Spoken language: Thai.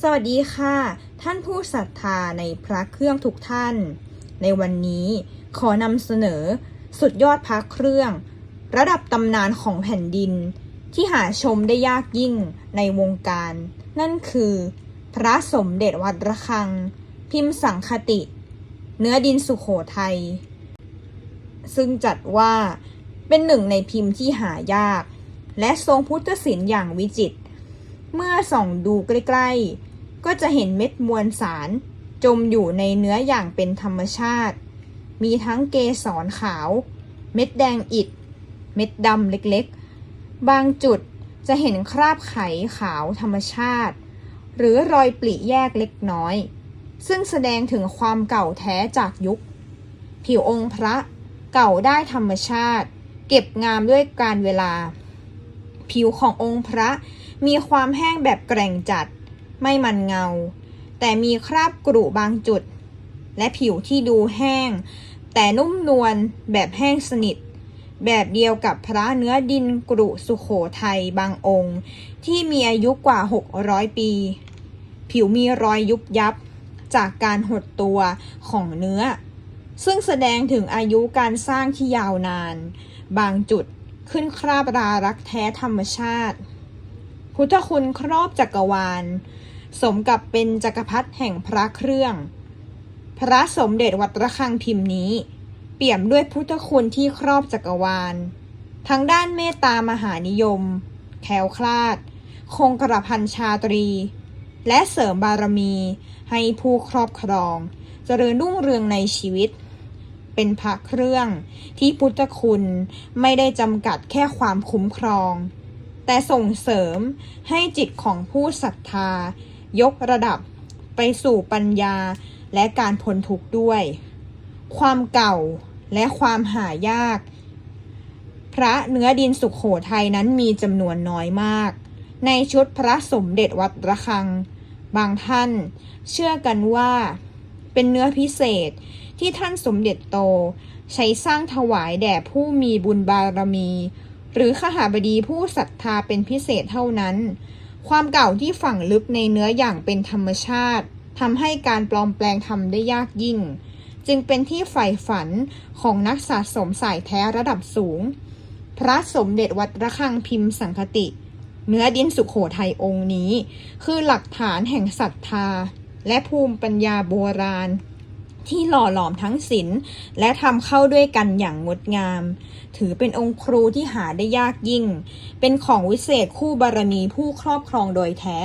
สวัสดีค่ะ ท่านผู้ศรัทธาในพระเครื่องทุกท่าน ในวันนี้ขอนำเสนอสุดยอดพระเครื่อง ระดับตำนานของแผ่นดิน ที่หาชมได้ยากยิ่งในวงการ นั่นคือ พระสมเด็จวัดระฆัง พิมพ์สังคติ เนื้อดินสุขโขทัยซึ่งจัดว่าเป็นหนึ่งในพิมพ์ที่หายาก และทรงพุทธศิลป์อย่างวิจิตร เมื่อส่องดูใกล้ๆ ก็จะเห็นเม็ดมวลสารจมอยู่ในเนื้ออย่างเป็นธรรมชาติ มีทั้งเกสรขาว เม็ดแดงอิด เม็ดดำเล็กๆ บางจุดจะเห็นคราบไขขาวธรรมชาติ หรือรอยปลิแยกเล็กน้อย ซึ่งแสดงถึงความเก่าแท้จากยุค ผิวองค์พระเก่าได้ธรรมชาติ เก็บงามด้วยการเวลา ผิวขององค์พระ มีความแห้งแบบแกร่งจัด ไม่มันเงา แต่มีคราบกรุบางจุด และผิวที่ดูแห้ง แต่นุ่มนวลแบบแห้งสนิท แบบเดียวกับพระเนื้อดินกรุสุขโขทัยบางองค์ ที่มีอายุกว่า 600 ปี ผิวมีรอยยุบยับจากการหดตัวของเนื้อ ซึ่งแสดงถึงอายุการสร้างที่ยาวนาน บางจุดขึ้นคราบรารักแท้ธรรมชาติ พุทธคุณครอบจักรวาล สมกับเป็นจักรพรรดิแห่งพระเครื่อง พระสมเด็จวัดระฆังพิมพ์นี้ เปี่ยมด้วยพุทธคุณที่ครอบจักรวาล ทั้งด้านเมตตามหานิยม แคล้วคลาด คงกระพันชาตรี และเสริมบารมีให้ผู้ครอบครอง เจริญรุ่งเรืองในชีวิตเป็นพระเครื่องที่พุทธคุณไม่ได้จำกัดแค่ความคุ้มครอง แต่ส่งเสริมให้จิตของผู้ศรัทธา ยกระดับไปสู่ปัญญาและการพ้นทุกข์ด้วย ความเก่าและความหายาก พระเนื้อดินสุขโขทัยนั้นมีจำนวนน้อยมาก ในชุดพระสมเด็จวัดระฆัง บางท่านเชื่อกันว่า เป็นเนื้อพิเศษที่ท่านสมเด็จโต ใช้สร้างถวายแด่ผู้มีบุญบารมี หรือขหาบดีผู้ศรัทธาเป็นพิเศษเท่านั้น ความเก่าที่ฝังลึกในเนื้ออย่างเป็นธรรมชาติทำให้การปลอมแปลงทำได้ยากยิ่ง จึงเป็นที่ใฝ่ฝันของนักสะสมสายแท้ระดับสูง พระสมเด็จวัดระฆังพิมพ์สังคติ เนื้อดินสุขโขทัยองค์นี้ คือหลักฐานแห่งศรัทธา และภูมิปัญญาโบราณ ที่หล่อหลอมทั้งศิลป์และทำเข้าด้วยกันอย่างงดงาม ถือเป็นองค์ครูที่หาได้ยากยิ่ง เป็นของวิเศษคู่บารมีผู้ครอบครองโดยแท้